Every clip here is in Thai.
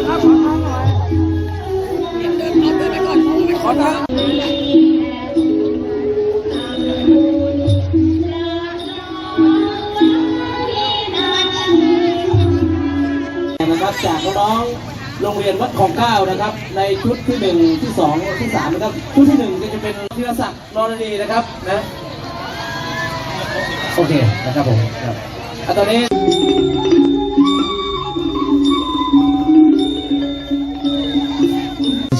นะครับจากน้องโรงเรียนวัดของก้านะครับ ในชุดที่หนึ่งที่สองที่สามนะครับชุดที่หนึ่งจะเป็นธีรศักดิ์นรณีนะครับนะโอเคนะครับผมครับตอนนี้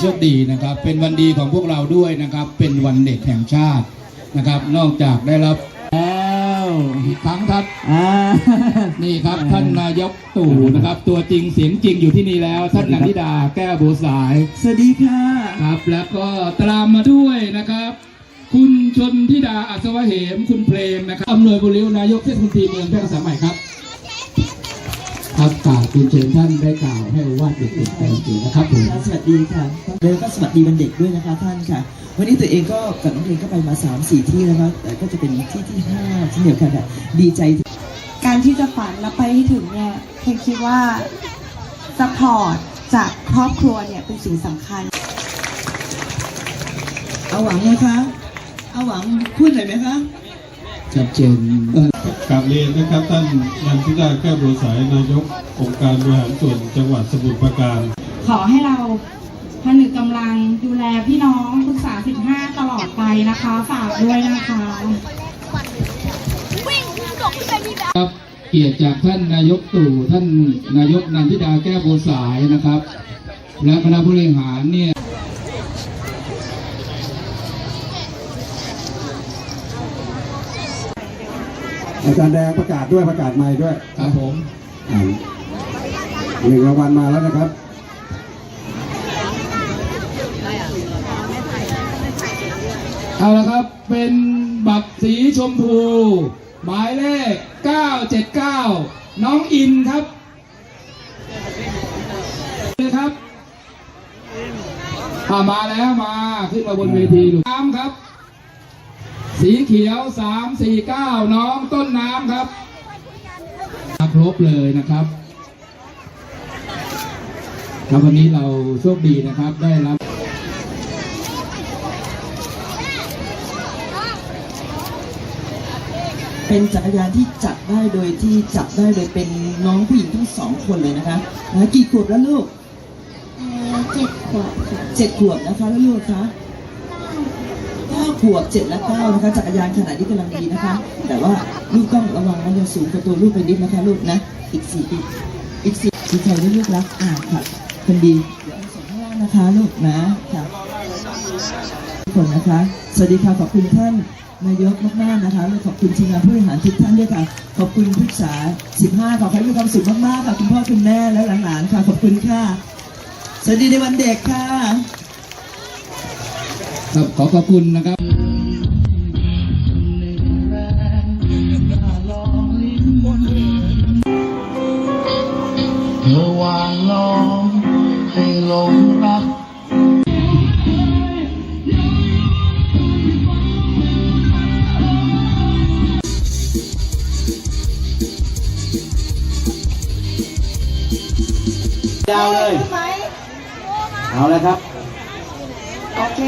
โชคดีนะครับ เป็นวันดีของพวกเราด้วยนะครับ เป็นวันเด็กแห่งชาตินะครับ นอกจากได้รับแล้วทั้งทัดอ่า นี่ครับท่านนายกตู่นะครับ ตัวจริงเสียงจริงอยู่ที่นี่แล้ว ท่านนันทิดาแก้วบัวสายสวัสดีค่ะ ครับ แล้วก็ตามมาด้วยนะครับ คุณชนทิดาอัศวะเหมคุณเพลงนะครับอำนวยบุริวนายกเทศมนตรีเมืองแพร่กษาใหม่ครับครับก ล่าวคุณเชิญท่านได้กล่าวให้โอวาดเด็กๆแต่งตัวนะครับผมสวัสดีค่ะแล้วก็สวัสดีวันเด็กด้วยนะคะท่านค่ะ วันนี้ตัวเองก็กับน้องเพลงก็ไปมา3ามสี่ที่แล้วนะแต่ก็จะเป็นที่ที่ห้าที่เดียวกันค่ะดีใจที่การที่จะฝันแล้วไปให้ถึงเนี่ยเพลงคิดว่าสปอร์ตจากครอบครัวเนี่ยเป็นสิ่งสำคัญ เอาหวังนะคะ เอาหวังพูดหน่อยไหมคะชัดเจน กราบเรียนนะครับท่านนันทิดาแก้วบัวสายนายกองค์การบริหารส่วนจังหวัดสมุทรปราการ ขอให้เราผนึกกำลังดูแลพี่น้องปรึกษา 15 ตลอดไปนะคะ ฝากด้วยนะคะครับเกียรติจากท่านนายกตู่ท่านนายกนันทิดาแก้วโบวสายนะครับ และคณะผู้บริหารเนี่ย อาจารย์แดงประกาศด้วยประกาศใหม่ด้วยครับผมอ่าหนึ่งรางวัลมาแล้วนะครับ เอาละครับ เป็นบัตรสีชมพู หมายเลข 979 น้องอินครับเลยครับอ่ามาแล้วมาขึ้นมาบนเวทีลูกน้ำครับ สีเขียว 349 น้องต้นน้ำครับมาครบเลยนะครับครับวันนี้เราโชคดีนะครับได้รับเป็นจักรยานที่จัดได้โดยที่จับได้โดยเป็นน้องผู้หญิงทั้งสองคนเลยนะคะนะกี่ขวบแล้วลูกเจ็ดขวบค่ะเจ็ดขวบนะคะแล้วลูกคะเก้า ขวบเจ็ดและเก้านะคะจักรยานขนาดนี้กำลังดีนะคะ แต่ว่าลูกต้องระวังนะอย่าสูงกว่าตัวลูกไปนิดนะคะลูกนะ อีกสี่ปีอีกสี่ดีใจด้วยลูกรักอ่านค่ะคนดีเดี๋ยวเอาส่งข้างล่างนะคะลูกนะค่ะทุกคนนะคะ สวัสดีค่ะขอบคุณท่านนายกมากๆนะคะและขอบคุณทีมงานผู้บริหารทุกท่านด้วยค่ะ ขอบคุณผู้ศึกษา 15 ขอให้มีความสุขมากๆค่ะคุณพ่อคุณแม่และหลานๆค่ะ ขอบคุณค่ะ สวัสดีในวันเด็กค่ะ ครับขอขอบคุณนะครับ ระหว่างล้อมให้หลงรักยาวเลย เอาแล้วครับ โอเค